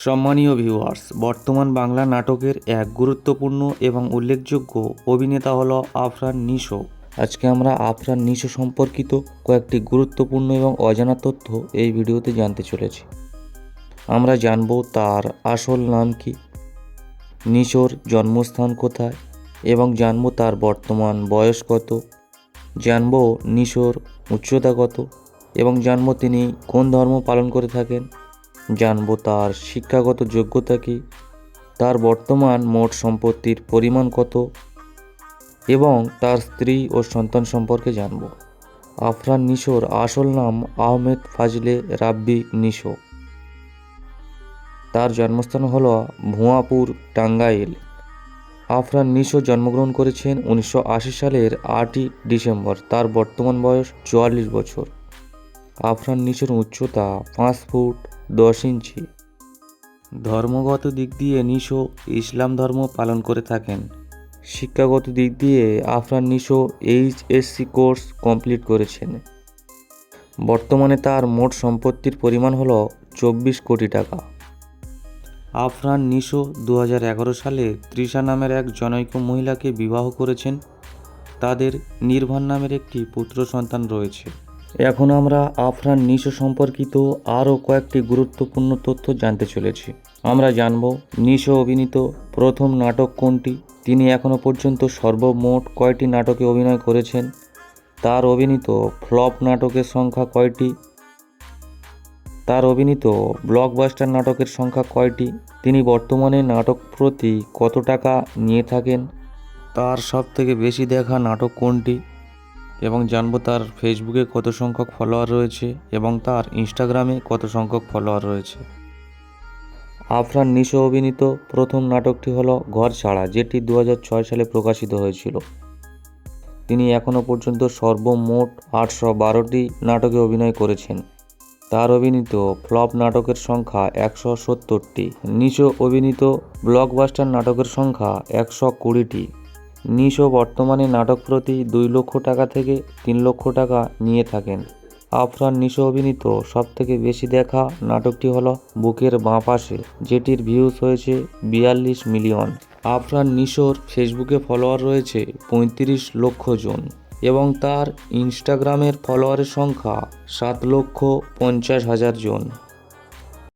সম্মানীয় ভিউয়ার্স বর্তমান বাংলা নাটকের এক গুরুত্বপূর্ণ এবং উল্লেখযোগ্য অভিনেতা হলো আফরান নিশো। আজকে আমরা আফরান নিশো সম্পর্কিত কয়েকটি গুরুত্বপূর্ণ এবং অজানা তথ্য এই ভিডিওতে জানতে চলেছি। আমরা জানব তার আসল নাম কি, নিশোর জন্মস্থান কোথায় এবং জানব তার বর্তমান বয়স কত, জানব নিশোর উচ্চতা কত এবং জানব তিনি কোন ধর্ম পালন করে থাকেন জানব তার শিক্ষাগত যোগ্যতা কী, তার বর্তমান মোট সম্পত্তির পরিমাণ কত এবং তার স্ত্রী ও সন্তান সম্পর্কে জানব। আফরান নিশোর আসল নাম আহমেদ ফাজলে রাব্বি নিশো তার জন্মস্থান হল ভুয়াপুর, টাঙ্গাইল। আফরান নিশো জন্মগ্রহণ করেছেন উনিশশো আশি সালের আটই ডিসেম্বর, তার বর্তমান বয়স চুয়াল্লিশ বছর। আফরান নিশোর উচ্চতা পাঁচ ফুট দশ ইঞ্চি। ধর্মগত দিক দিয়ে নিশো ইসলাম ধর্ম পালন করে থাকেন। শিক্ষাগত দিক দিয়ে Afran Nisho HSC course complete করেছেন। বর্তমানে তার মোট সম্পত্তির পরিমাণ হল চব্বিশ কোটি টাকা। আফরান নিশো দু হাজার এগারো সালে তৃষা নামের এক জনৈক মহিলাকে বিবাহ করেছেন। তাদের নির্ভান নামের একটি পুত্র সন্তান রয়েছে। এখন আমরা আফরান নিশো সম্পর্কিত আরও কয়েকটি গুরুত্বপূর্ণ তথ্য জানতে চলেছি। আমরা জানব নিশো অভিনীত প্রথম নাটক কোনটি, তিনি এখনও পর্যন্ত সর্বমোট কয়টি নাটকে অভিনয় করেছেন, তার অভিনীত ফ্লপ নাটকের সংখ্যা কয়টি, তার অভিনীত ব্লকবাস্টার নাটকের সংখ্যা কয়টি, তিনি বর্তমানে নাটক প্রতি কত টাকা নিয়ে থাকেন, তার সবথেকে বেশি দেখা নাটক কোনটি এবং জানব তার ফেসবুকে কত সংখ্যক ফলোয়ার রয়েছে এবং তার ইনস্টাগ্রামে কত সংখ্যক ফলোয়ার রয়েছে। আফরান নিশো অভিনীত প্রথম নাটকটি হলো ঘর ছাড়া, যেটি দু হাজার ছয় সালে প্রকাশিত হয়েছিল। তিনি এখনও পর্যন্ত সর্বমোট আটশো বারোটি নাটকে অভিনয় করেছেন। তার অভিনীত ফ্লপ নাটকের সংখ্যা একশো সত্তরটি। নিশো অভিনীত ব্লকবাস্টার নাটকের সংখ্যা একশো কুড়িটি। নিশো বর্তমানে নাটক প্রতি দুই লক্ষ টাকা থেকে তিন লক্ষ টাকা নিয়ে থাকেন। আফরান নিশো অভিনীত সবথেকে বেশি দেখা নাটকটি হলো বুকের বাঁ পাশে, যেটির ভিউজ হয়েছে বিয়াল্লিশ মিলিয়ন। আফরান নিশোর ফেসবুকে ফলোয়ার রয়েছে পঁয়ত্রিশ লক্ষ জন এবং তার ইনস্টাগ্রামের ফলোয়ারের সংখ্যা সাত লক্ষ পঞ্চাশ হাজার জন।